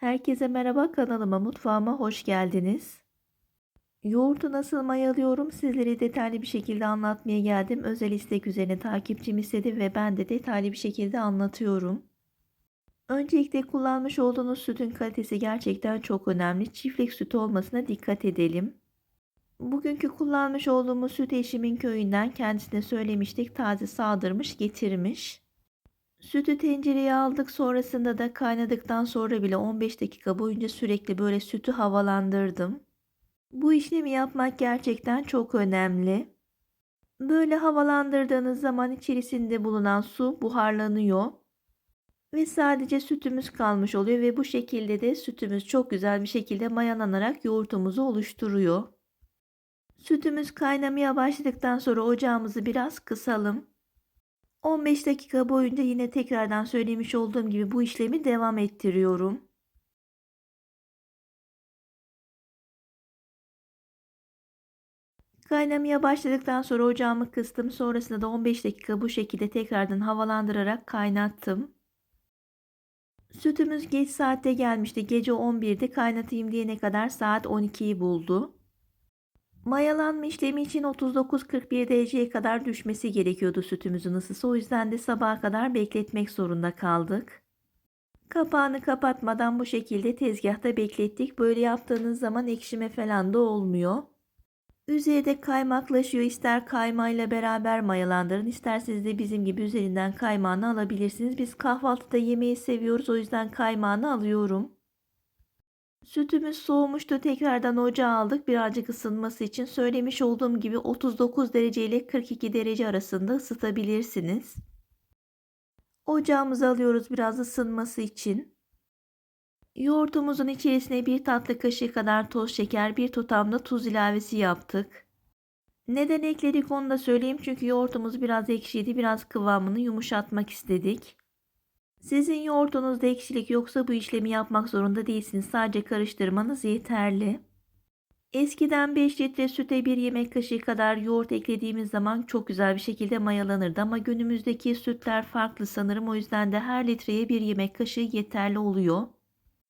Herkese merhaba kanalıma mutfağıma hoş geldiniz. Yoğurtu nasıl mayalıyorum sizlere detaylı bir şekilde anlatmaya geldim. Özel istek üzerine takipçim istedi ve ben de detaylı bir şekilde anlatıyorum. Öncelikle kullanmış olduğunuz sütün kalitesi gerçekten çok önemli. Çiftlik sütü olmasına dikkat edelim. Bugünkü kullanmış olduğumuz süt eşimin köyünden kendisine söylemiştik. Taze sağdırmış getirmiş. Sütü tencereye aldık sonrasında da kaynadıktan sonra bile 15 dakika boyunca sürekli böyle sütü havalandırdım. Bu işlemi yapmak gerçekten çok önemli. Böyle havalandırdığınız zaman içerisinde bulunan su buharlanıyor ve sadece sütümüz kalmış oluyor ve bu şekilde de sütümüz çok güzel bir şekilde mayalanarak yoğurtumuzu oluşturuyor. Sütümüz kaynamaya başladıktan sonra ocağımızı biraz kısalım. 15 dakika boyunca yine tekrardan söylemiş olduğum gibi bu işlemi devam ettiriyorum. Kaynamaya başladıktan sonra ocağımı kıstım. Sonrasında da 15 dakika bu şekilde tekrardan havalandırarak kaynattım. Sütümüz geç saatte gelmişti. Gece 11'de kaynatayım diyene kadar saat 12'yi buldu. Mayalanma işlemi için 39-41 dereceye kadar düşmesi gerekiyordu sütümüzün ısısı. O yüzden de sabaha kadar bekletmek zorunda kaldık. Kapağını kapatmadan bu şekilde tezgahta beklettik. Böyle yaptığınız zaman ekşime falan da olmuyor. Üzeri de kaymaklaşıyor. İster kaymayla beraber mayalandırın, isterseniz de bizim gibi üzerinden kaymağını alabilirsiniz. Biz kahvaltıda yemeği seviyoruz. O yüzden kaymağını alıyorum. Sütümüz soğumuştu. Tekrardan ocağa aldık. Birazcık ısınması için söylemiş olduğum gibi 39 derece ile 42 derece arasında ısıtabilirsiniz. Ocağımıza alıyoruz biraz ısınması için. Yoğurtumuzun içerisine bir tatlı kaşığı kadar toz şeker, bir tutam da tuz ilavesi yaptık. Neden ekledik onu da söyleyeyim çünkü yoğurtumuz biraz ekşiydi, biraz kıvamını yumuşatmak istedik. Sizin yoğurdunuzda ekşilik yoksa bu işlemi yapmak zorunda değilsiniz. Sadece karıştırmanız yeterli. Eskiden 5 litre süte bir yemek kaşığı kadar yoğurt eklediğimiz zaman çok güzel bir şekilde mayalanırdı ama günümüzdeki sütler farklı sanırım o yüzden de her litreye bir yemek kaşığı yeterli oluyor.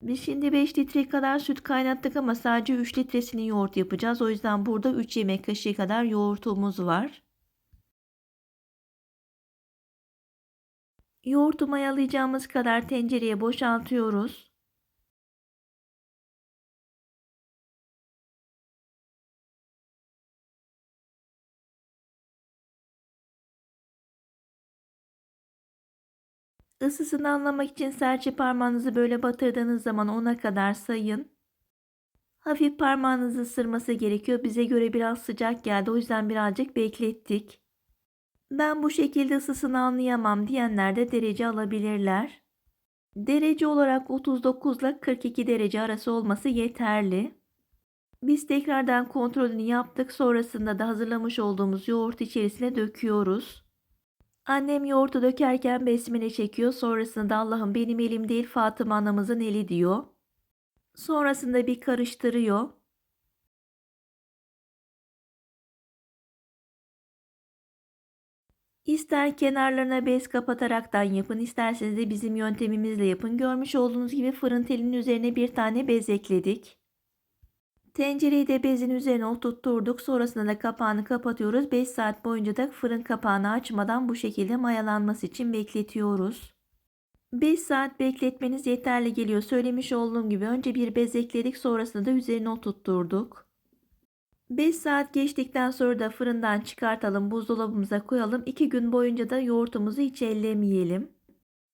Biz şimdi 5 litre kadar süt kaynattık ama sadece 3 litresini yoğurt yapacağız. O yüzden burada 3 yemek kaşığı kadar yoğurtumuz var. Yoğurtu mayalayacağımız kadar tencereye boşaltıyoruz. Isısını anlamak için serçe parmağınızı böyle batırdığınız zaman ona kadar sayın. Hafif parmağınızı ısırması gerekiyor. Bize göre biraz sıcak geldi. O yüzden birazcık beklettik. Ben bu şekilde ısısını anlayamam diyenler de derece alabilirler. Derece olarak 39 ile 42 derece arası olması yeterli. Biz tekrardan kontrolünü yaptık. Sonrasında da hazırlamış olduğumuz yoğurt içerisine döküyoruz. Annem yoğurtu dökerken besmele çekiyor. Sonrasında Allah'ım benim elim değil Fatıma anamızın eli diyor. Sonrasında bir karıştırıyor. İster kenarlarına bez kapataraktan yapın, isterseniz de bizim yöntemimizle yapın. Görmüş olduğunuz gibi fırın telinin üzerine bir tane bez ekledik. Tencereyi de bezin üzerine oturtturduk. Sonrasında da kapağını kapatıyoruz. 5 saat boyunca da fırın kapağını açmadan bu şekilde mayalanması için bekletiyoruz. 5 saat bekletmeniz yeterli geliyor. Söylemiş olduğum gibi önce bir bez ekledik sonrasında da üzerine oturtturduk. 5 saat geçtikten sonra da fırından çıkartalım buzdolabımıza koyalım. 2 gün boyunca da yoğurtumuzu hiç ellemeyelim.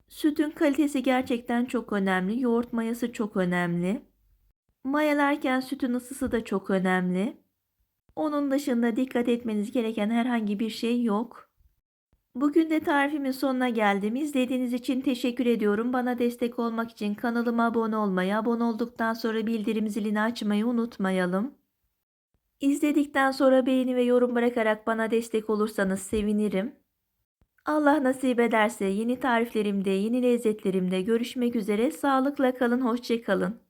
Sütün kalitesi gerçekten çok önemli. Yoğurt mayası çok önemli. Mayalarken sütün ısısı da çok önemli. Onun dışında dikkat etmeniz gereken herhangi bir şey yok. Bugün de tarifimin sonuna geldim. İzlediğiniz için teşekkür ediyorum. Bana destek olmak için kanalıma abone olmayı, abone olduktan sonra bildirim zilini açmayı unutmayalım. İzledikten sonra beğeni ve yorum bırakarak bana destek olursanız sevinirim. Allah nasip ederse yeni tariflerimde, yeni lezzetlerimde görüşmek üzere. Sağlıkla kalın, hoşça kalın.